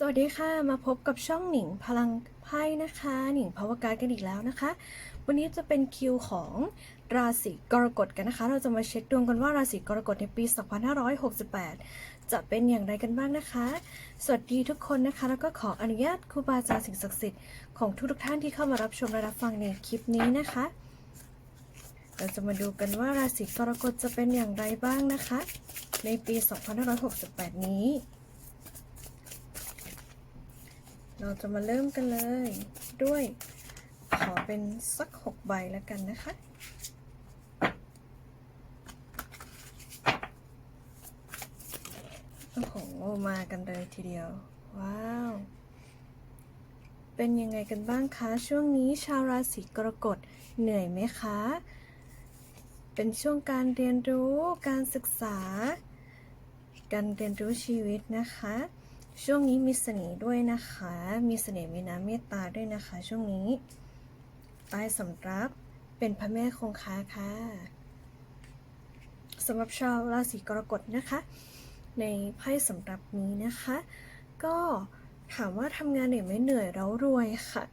สวัสดีค่ะ มาพบกับช่องหนิงพลังไพ่นะคะ หนิงพาวการกันอีกแล้วนะคะ วันนี้จะเป็นคิวของราศีกรกฎกันนะคะ เราจะมาเช็คดวงกันว่าราศีกรกฎในปี 2568 จะเป็นอย่างไรกันบ้างนะคะ สวัสดีทุกคนนะคะ แล้วก็ขออนุญาตครูบาอาจารย์สิ่งศักดิ์สิทธิ์ของทุกๆท่านที่เข้ามารับชมและรับฟังในคลิปนี้นะคะ เราจะมาดูกันว่าราศีกรกฎจะเป็นอย่างไรบ้างนะคะ ในปี 2568 นี้ เราจะมาเริ่มกันเลย ด้วยขอเป็นสักหกใบแล้วกันนะคะโอ้โหมากันเลยทีเดียว ว้าว เป็นยังไงกันบ้างคะ ช่วงนี้ชาวราศีกรกฎเหนื่อยไหมคะ เป็นช่วงการเรียนรู้การศึกษา การเรียนรู้ชีวิตนะคะ ช่วงนี้มีเสน่ห์ด้วยนะคะ มีเสน่ห์มีน้ำเมตตาด้วยนะคะ ช่วงนี้ใต้สำรับเป็นพระแม่คงคาค่ะสำหรับชาวราศีกรกฎนะคะ ในไพ่สำหรับนี้นะคะ ก็ถามว่าทำงานเหนื่อยไหมเหนื่อยแล้วรวยค่ะ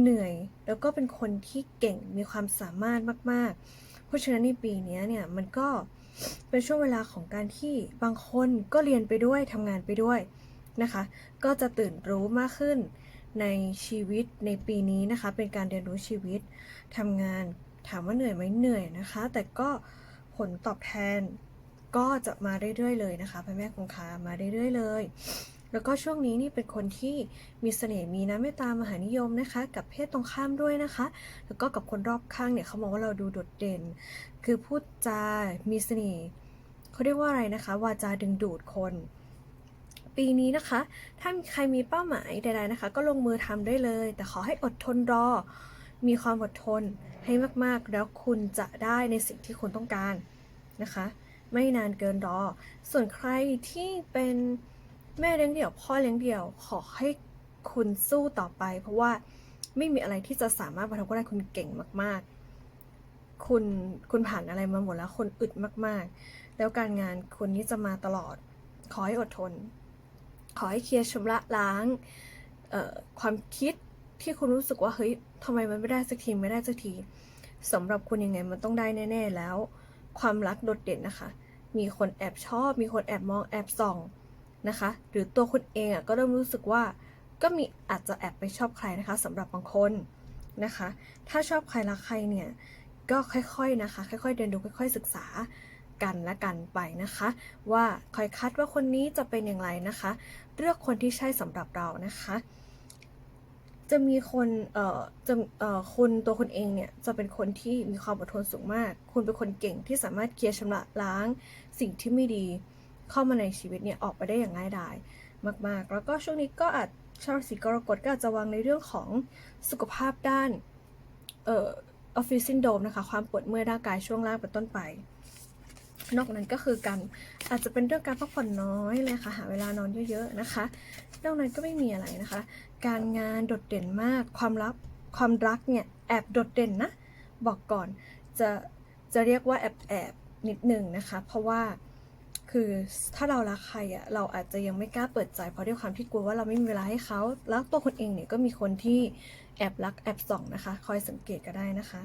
เหนื่อยแล้วก็เป็นคนที่เก่งมีความสามารถมาก ๆ เพราะฉะนั้นในปีนี้เนี่ยมันก็เป็นช่วงเวลาของการที่บางคนก็เรียนไปด้วยทำงานไปด้วย นะคะ ก็จะตื่นรู้มากขึ้นในชีวิตในปีนี้นะคะ เป็นการเรียนรู้ชีวิตทำงานถามว่าเหนื่อยไหมเหนื่อยนะคะ แต่ก็ผลตอบแทนก็จะมาเรื่อยๆเลยนะคะพระแม่คงคามาเรื่อยๆเลย แล้วก็ช่วงนี้นี่เป็นคนที่มีเสน่ห์มีน้ำเมตตามหานิยมนะคะ กับเพศตรงข้ามด้วยนะคะ แล้วก็กับคนรอบข้างเนี่ยเขามองว่าเราดูโดดเด่น คือพูดจา มีเสน่ห์เขาเรียกว่าอะไรนะคะ วาจาดึงดูดคน ปีนี้นะคะ ถ้ามีใครมีเป้าหมายใดๆนะคะ ก็ลงมือทำได้เลย แต่ขอให้อดทนรอ มีความอดทนให้มากๆ แล้วคุณจะได้ในสิ่งที่คุณต้องการนะคะ ไม่นานเกินรอ ส่วนใครที่เป็นแม่เลี้ยงเดี่ยวพ่อเลี้ยงเดี่ยว ขอให้คุณสู้ต่อไป เพราะว่าไม่มีอะไรที่จะสามารถมาทำก็ได้คุณเก่งมาก ๆ คุณคุณผ่านอะไรมาหมดแล้วคนอึดมากๆ แล้วการงานคุณนี้จะมาตลอด ขอให้อดทน ขอให้เคลียร์ชำระล้างความคิดที่คุณรู้สึกว่าเฮ้ยทำไมมันไม่ได้สักทีไม่ได้สักทีสำหรับคุณยังไงมันต้องได้แน่ ๆ แล้ว ความรักโดดเด่นนะคะ มีคนแอบชอบ มีคนแอบมองแอบส่องนะคะ หรือตัวคุณเองอะก็เริ่มรู้สึกว่าก็มีอาจจะแอบไปชอบใครนะคะสำหรับบางคนนะคะ ถ้าชอบใครรักใครเนี่ยก็ค่อยๆนะคะ ค่อยๆเรียนรู้ค่อย ๆ ศึกษากันและกันไปนะคะ ว่าคอยคัดว่าคนนี้จะเป็นอย่างไรนะคะ เลือกคนที่ใช่สำหรับเรานะคะ จะมีคนเอ่อจะเอ่อคุณตัวคุณเองเนี่ยจะเป็นคนที่มีความอดทนสูงมาก คุณเป็นคนเก่งที่สามารถเคลียร์ชำระล้างสิ่งที่ไม่ดีเข้ามาในชีวิตเนี่ยออกไปได้อย่างง่ายดายมาก ๆ แล้วก็ช่วงนี้ก็อาจชาวราศีกรกฎก็อาจจะวางในเรื่องของสุขภาพด้านเอ่อออฟฟิศซินโดมนะคะ ความปวดเมื่อยร่างกายช่วงล่างเป็นต้นไป นอกนั้นก็คือการอาจจะเป็นเรื่องการพักผ่อนน้อยเลยค่ะ หาเวลานอนเยอะๆนะคะ นอกนั้นก็ไม่มีอะไรนะคะ การงานโดดเด่นมาก ความรักความรักเนี่ยแอบโดดเด่นนะ บอกก่อนจะจะเรียกว่าแอบแอบนิดหนึ่งนะคะ เพราะว่าคือถ้าเรารักใครอะเราอาจจะยังไม่กล้าเปิดใจ เพราะด้วยความที่กลัวว่าเราไม่มีเวลาให้เขาแล้วตัวคนเองเนี่ยก็มีคนที่แอบรักแอบส่องนะคะ คอยสังเกตก็ได้นะคะ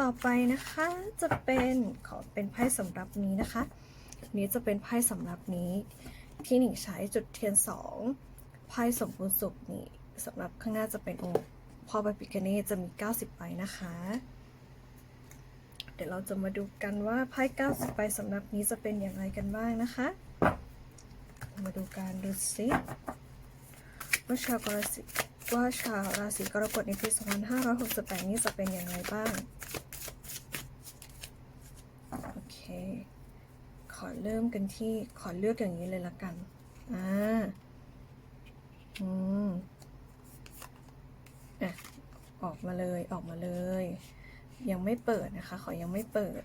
ต่อไปนะคะจะเป็นขอเป็นไพ่สำหรับนี้นะคะ นี้จะเป็นไพ่สำหรับนี้ที่หนิงใช้จุดเทียนสองไพ่สมบูรณ์สุขนี่สำหรับข้างหน้าจะเป็นองค์พ่อพระพิคเนตจะมี 90ใบนะคะ เดี๋ยวเราจะมาดูกันว่าไพ่90ใบสำหรับนี้จะเป็นอย่างไรกันบ้างนะคะ มาดูการดูสิว่าชาวกราศีว่าชาวราศีกรกฎในปี 2568 นี้จะเป็นอย่างไรบ้าง โอเค ขอเริ่มกันที่ขอเลือกอย่างนี้เลยละกัน อ่า อืม อะ ออกมาเลยออกมาเลย ยังไม่เปิดนะคะ ขอยังไม่เปิด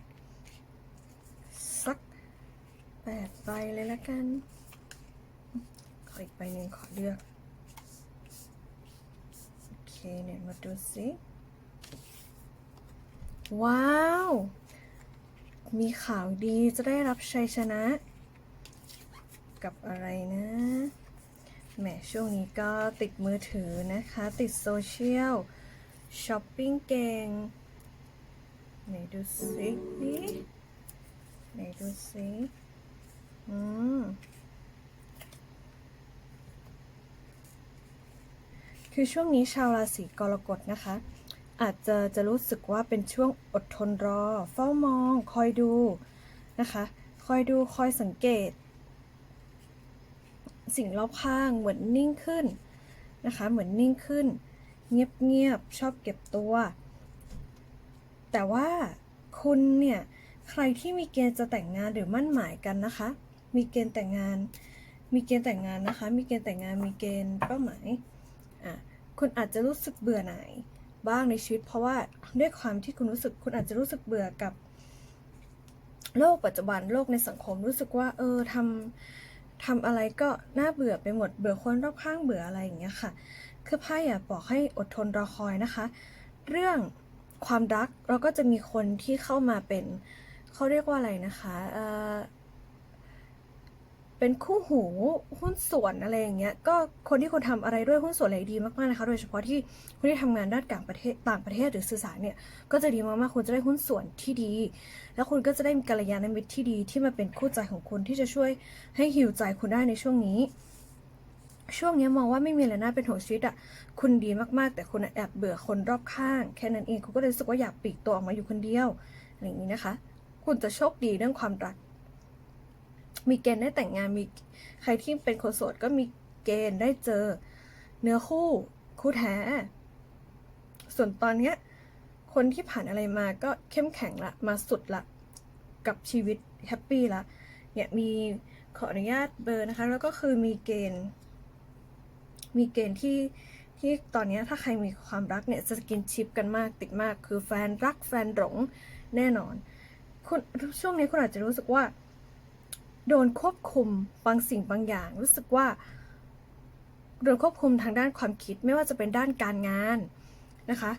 สักแปดใบเลยละกัน ขออีกใบหนึ่งขอเลือกโอเคเนี่ยมาดูสิว้าว มีข่าวดีจะได้รับชัยชนะ กับอะไรนะแหมช่วงนี้ก็ติดมือถือนะคะ ติดโซเชียลช้อปปิ้งเก่งไหนดูสิไหนดูสิอืมคือช่วงนี้ชาวราศีกรกฎนะคะ อาจจะจะรู้สึกว่าเป็นช่วงอดทนรอ เฝ้ามอง คอยดูนะคะ คอยดูคอยสังเกต สิ่งรอบข้างเหมือนนิ่งขึ้นนะคะ เหมือนนิ่งขึ้น เงียบๆชอบเก็บตัว แต่ว่าคุณเนี่ยใครที่มีเกณฑ์จะแต่งงานหรือมั่นหมายกันนะคะ มีเกณฑ์แต่งงาน มีเกณฑ์แต่งงานนะคะ มีเกณฑ์แต่งงาน มีเกณฑ์เป้าหมาย อะ คุณอาจจะรู้สึกเบื่อหน่าย บ้างในชีวิต เพราะว่าด้วยความที่คุณรู้สึกคุณอาจจะรู้สึกเบื่อกับ โลกปัจจุบันโลกในสังคมรู้สึกว่า เออทำทำอะไรก็น่าเบื่อไปหมดเบื่อคนรอบข้างเบื่ออะไรอย่างเงี้ยค่ะ คือไพ่อยากบอกให้อดทนรอคอยนะคะ เรื่องความรักเราก็จะมีคนที่เข้ามาเป็นเขาเรียกว่าอะไรนะคะ เป็นคู่หูหุ้นส่วนอะไรอย่างเงี้ยก็คนที่คุณทำอะไรด้วยหุ้นส่วนอะไรดีมากๆนะคะโดยเฉพาะที่คุณที่ทำงานด้านต่างประเทศต่างประเทศหรือสื่อสารเนี่ยก็จะดีมากๆคุณจะได้หุ้นส่วนที่ดี แล้วคุณก็จะได้มีกัลยาณมิตรที่ดีที่มาเป็นคู่ใจของคุณที่จะช่วยให้ฮิวใจคุณได้ในช่วงนี้ ช่วงนี้มองว่าไม่มีอะไรน่าเป็นห่วงชีวิตอะคุณดีมากๆ แต่คุณแอบเบื่อคนรอบข้างแค่นั้นเองคุณก็เลยรู้สึกว่าอยากปลีกตัวออกมาอยู่คนเดียวอะไรอย่างนี้นะคะ คุณจะโชคดีเรื่องความรัก มีเกณฑ์ได้แต่งงานมีใครที่เป็นคนโสดก็มีเกณฑ์ได้เจอ เนื้อคู่คู่แท้ ส่วนตอนเนี้ยคนที่ผ่านอะไรมาก็เข้มแข็งละมาสุดละกับชีวิตแฮปปี้ละเนี่ยมีขออนุญาตเบอร์นะคะ แล้วก็คือมีเกณฑ์ มีเกณฑ์ที่ที่ตอนนี้ถ้าใครมีความรักเนี่ยจะกินชิปกันมากติดมาก คือแฟนรักแฟนหลงแน่นอนคุณช่วงนี้คุณอาจจะรู้สึกว่า โดนควบคุมบางสิ่งบางอย่าง รู้สึกว่าโดนควบคุมทางด้านความคิดไม่ว่าจะเป็นด้านการงานนะคะ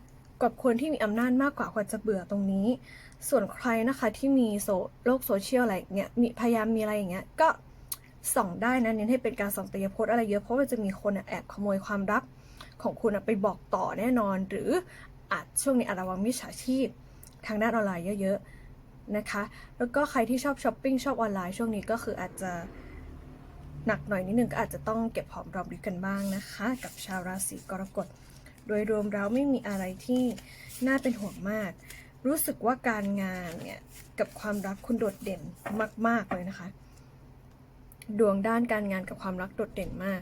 กับคนที่มีอำนาจมากกว่าควรจะเบื่อตรงนี้ ส่วนใครนะคะที่มีโซโลกโซเชียลอะไรอย่างเงี้ยมีพยายามมีอะไรอย่างเงี้ยก็ส่องได้นะเน้นให้เป็นการส่องแต่อย่าพสต์อะไรเยอะเพราะมันจะมีคนแอบขโมยความรักของคุณไปบอกต่อแน่นอน หรืออาจช่วงนี้อาจระวังมิจฉาชีพทางด้านออนไลน์เยอะๆ นะคะ แล้วก็ใครที่ชอบช้อปปิ้งชอบออนไลน์ช่วงนี้ก็คืออาจจะหนักหน่อยนิดนึงก็อาจจะต้องเก็บหอมรอมริบกันบ้างนะคะ กับชาวราศีกรกฎ โดยรวมแล้วไม่มีอะไรที่น่าเป็นห่วงมาก รู้สึกว่าการงานเนี่ยกับความรักคุณโดดเด่นมาก ๆเลยนะคะ ดวงด้านการงานกับความรักโดดเด่นมาก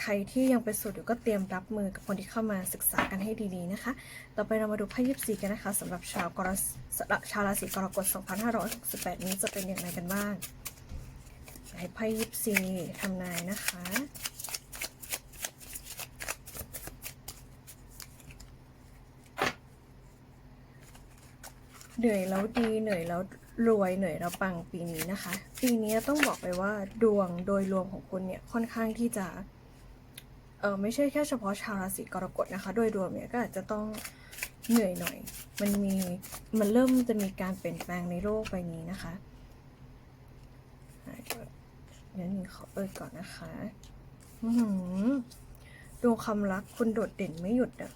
ใครที่ยังเป็นโสดอยู่ก็เตรียมรับมือกับคนที่เข้ามาศึกษากันให้ดีๆนะคะ ต่อไปเรามาดูไพ่ยิปซีกันนะคะสำหรับชาวกรสชาวราศีกรกฎ 2568 นี้จะเป็นอย่างไรกันบ้างให้ไพ่ยิปซีทำนายนะคะเหนื่อยแล้วดีเหนื่อยแล้วรวยเหนื่อยแล้วปังปีนี้นะคะ ปีนี้ต้องบอกเลยว่าดวงโดยรวมของคุณเนี่ยค่อนข้างที่จะ ออไม่ใช่แค่เฉพาะชาวราศีกรกฎนะคะ โดยรวมเนี่ยก็อาจจะต้องเหนื่อยหน่อย มันมีมันเริ่มจะมีการเปลี่ยนแปลงในโลกใบนี้นะคะอะเดี๋ยวนี้ขอเปิดก่อนนะคะดวงความรักคุณโดดเด่นไม่หยุดอะ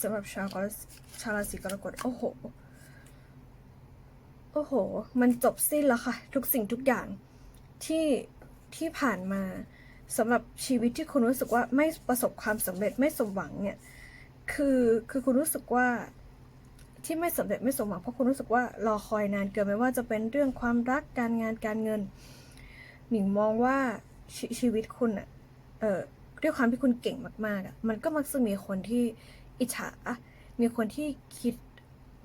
สำหรับชาวกรชาวราศีกรกฎโอ้โห โอ้โห มันจบสิ้นแล้วค่ะ ทุกสิ่งทุกอย่างที่ที่ผ่านมา สำหรับชีวิตที่คุณรู้สึกว่าไม่ประสบความสำเร็จไม่สมหวังเนี่ยคือคือคุณรู้สึกว่าที่ไม่สำเร็จไม่สมหวังเพราะคุณรู้สึกว่ารอคอยนานเกินไม่ว่าจะเป็นเรื่องความรักการงานการเงิน หนิงมองว่าชชีวิตคุณอะเออด้วยความที่คุณเก่งมากๆอะมันก็มักจะมีคนที่อิจฉา มีคนที่คิด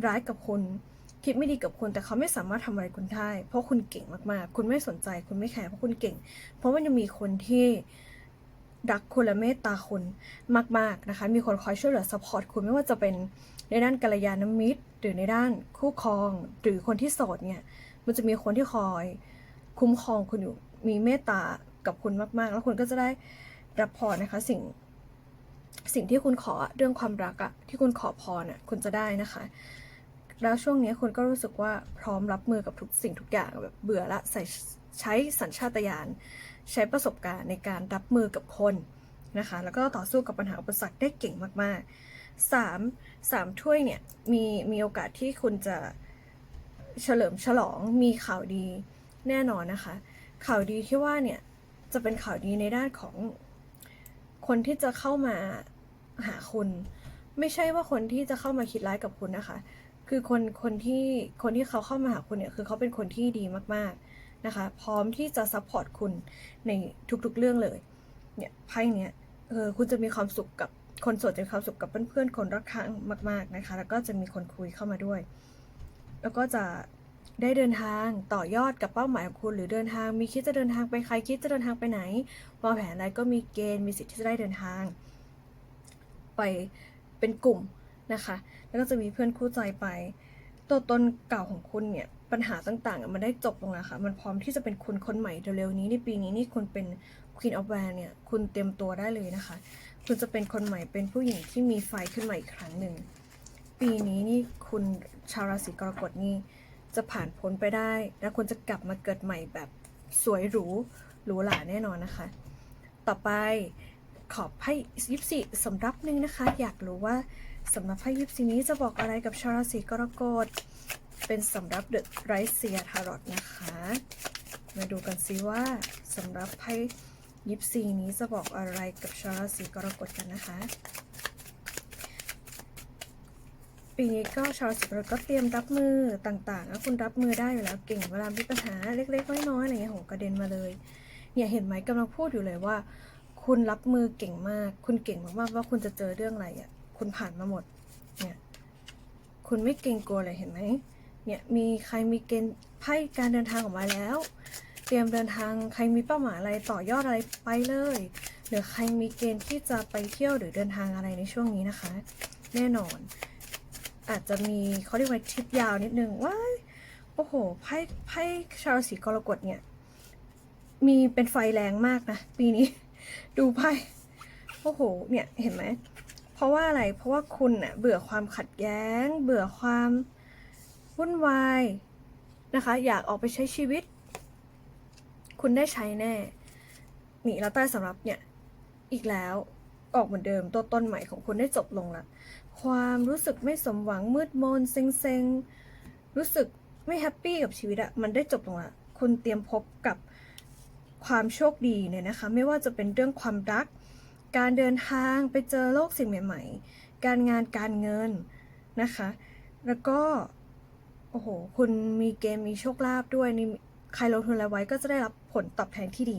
ร้ายกับคุณ คิดไม่ดีกับคุณแต่เขาไม่สามารถทำอะไรคุณได้ เพราะคุณเก่งมากๆ คุณไม่สนใจ คุณไม่แคร์เพราะคุณเก่ง เพราะว่ายังมีคนที่รักคุณและเมตตาคุณมาก ๆ นะคะ มีคนคอยช่วยเหลือสปอร์ตคุณไม่ว่าจะเป็นในด้านกัลยาณมิตร หรือในด้านคู่ครอง หรือคนที่โสดเนี่ย มันจะมีคนที่คอยคุ้มครองคุณอยู่ มีเมตตากับคุณมาก ๆ แล้วคุณก็จะได้รับพรนะคะ สิ่งสิ่งที่คุณขอเรื่องความรักอะที่คุณขอพรอะคุณจะได้นะคะ แล้วช่วงนี้คุณก็รู้สึกว่าพร้อมรับมือกับทุกสิ่งทุกอย่างแบบเบื่อละใส่ใช้สัญชาตญาณใช้ประสบการณ์ในการรับมือกับคนนะคะ แล้วก็ต่อสู้กับปัญหาอุปสรรคได้เก่งมากๆสามสามถ้วยเนี่ยมีมีโอกาสที่คุณจะเฉลิมฉลองมีข่าวดีแน่นอนนะคะ ข่าวดีที่ว่าเนี่ยจะเป็นข่าวดีในด้านของคนที่จะเข้ามาหาคุณ ไม่ใช่ว่าคนที่จะเข้ามาคิดร้ายกับคุณนะคะ คือคนคนที่คนที่เขาเข้ามาหาคุณเนี่ยคือเขาเป็นคนที่ดีมากๆนะคะ พร้อมที่จะซัพพอร์ตคุณในทุกๆเรื่องเลยเนี่ยไพ่เนี่ยเออคุณจะมีความสุขกับคนโสดจะมีความสุขกับเพื่อนๆคนรักข้งมาก ๆนะคะ แล้วก็จะมีคนคุยเข้ามาด้วย แล้วก็จะได้เดินทางต่อยอดกับเป้าหมายของคุณ หรือเดินทางมีคิดจะเดินทางไปใครคิดจะเดินทางไปไหนวางแผนอะไรก็มีเกณฑ์มีสิทธิ์ที่จะได้เดินทาง ไปเป็นกลุ่ม นะคะ แล้วก็จะมีเพื่อนคู่ใจไป ตัวตนเก่าของคุณเนี่ยปัญหาต่างๆ มันได้จบลงแล้วค่ะ มันพร้อมที่จะเป็นคุณคนใหม่เร็วๆนี้ในปีนี้นี่คุณเป็น Queen of w a n d เนี่ยคุณเตรียมตัวได้เลยนะคะ คุณจะเป็นคนใหม่เป็นผู้หญิงที่มีไฟขึ้นมาอีกครั้งหนึ่ง ปีนี้นี่คุณชาวราศีกรกฎนี่จะผ่านพ้นไปได้ และคุณจะกลับมาเกิดใหม่แบบสวยหรูหรูหราแน่นอนนะคะ ต่อไป ขอไพ่ยิปซีสำรับหนึ่งนะคะ อยากรู้ว่าสำหรับไพ่ยิปซีนี้จะบอกอะไรกับชาวราศีกรกฎเป็นสำรับเดอะไรเซียทารอตนะคะ มาดูกันซิว่าสำรับไพ่ยิปซีนี้จะบอกอะไรกับชาวราศีกรกฎกันนะคะ ปีนี้ก็ชาวราศีกรกฎก็เตรียมรับมือต่างๆแล้วคุณรับมือได้อยู่แล้วเก่งเวลามีปัญหาเล็กๆน้อยๆอะไรเงี้ยโหกระเด็นมาเลยเนี่ยเห็นไหมกำลังพูดอยู่เลยว่า คุณรับมือเก่งมาก คุณเก่งมากๆว่าคุณจะเจอเรื่องอะไรอะ คุณผ่านมาหมด เนี่ย คุณไม่เกรงกลัวเลยเห็นไหม เนี่ย มีใครมีเกณฑ์ไพ่การเดินทางออกมาแล้ว เตรียมเดินทางใครมีเป้าหมายอะไรต่อยอดอะไรไปเลย หรือใครมีเกณฑ์ที่จะไปเที่ยวหรือเดินทางอะไรในช่วงนี้นะคะ แน่นอน อาจจะมีเขาเรียกว่าทริปยาวนิดนึงว้ายโอ้โหไพ่ไพ่ชาวราศีกรกฎเนี่ย มีเป็นไฟแรงมากนะ ปีนี้ ดูไพ่โอ้โหเนี่ยเห็นไหมเพราะว่าอะไรเพราะว่าคุณน่ะเบื่อความขัดแย้ง เบื่อความวุ่นวายนะคะ อยากออกไปใช้ชีวิต คุณได้ใช้แน่นี่แล้วใต้สำรับเนี่ยอีกแล้วออกเหมือนเดิมตัวต้นใหม่ของคุณได้จบลงละความรู้สึกไม่สมหวังมืดมนเซ็งๆ รู้สึกไม่แฮปปี้กับชีวิตอะมันได้จบลงละคุณเตรียมพบกับ ความโชคดีเนี่ยนะคะ ไม่ว่าจะเป็นเรื่องความรัก การเดินทางไปเจอโลกสิ่งใหม่ ๆ การงานการเงินนะคะ แล้วก็ โอ้โห คุณมีเกมมีโชคลาภด้วยนี่ใครลงทุนอะไรไว้ก็จะได้รับผลตอบแทนที่ดี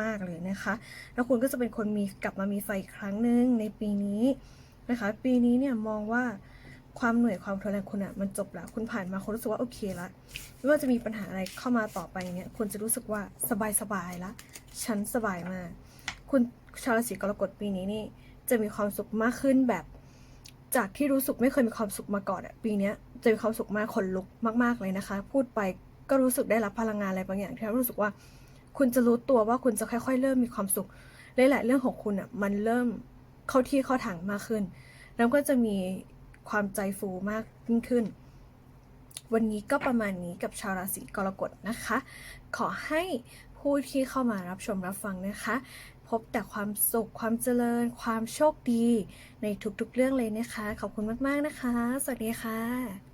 มาก ๆ เลยนะคะ แล้วคุณก็จะเป็นคนมีกลับมามีไฟอีกครั้งหนึ่งในปีนี้นะคะ ปีนี้เนี่ยมองว่า ความเหนื่อยความทรมานคุณอะมันจบแล้ว คุณผ่านมาคุณรู้สึกว่าโอเคละไม่ว่าจะมีปัญหาอะไรเข้ามาต่อไปเนี่ยคุณจะรู้สึกว่าสบายสบายละฉันสบายมาก คุณชาวราศีกรกฎปีนี้นี่จะมีความสุขมากขึ้นแบบ จากที่รู้สึกไม่เคยมีความสุขมาก่อนอะปีนี้จะมีความสุขมากขนลุกมาก ๆเลยนะคะ พูดไปก็รู้สึกได้รับพลังงานอะไรบางอย่างที่รู้สึกว่า คุณจะรู้ตัวว่าคุณจะค่อยๆ เริ่มมีความสุขหลายๆเรื่องของคุณอะมันเริ่มเข้าที่เข้าทางมากขึ้น แล้วก็จะมี ความใจฟูมากยิ่งขึ้น วันนี้ก็ประมาณนี้กับชาวราศีกรกฎนะคะ ขอให้ผู้ที่เข้ามารับชมรับฟังนะคะ พบแต่ความสุขความเจริญ ความโชคดี ในทุกๆเรื่องเลยนะคะ ขอบคุณมากๆนะคะ สวัสดีค่ะ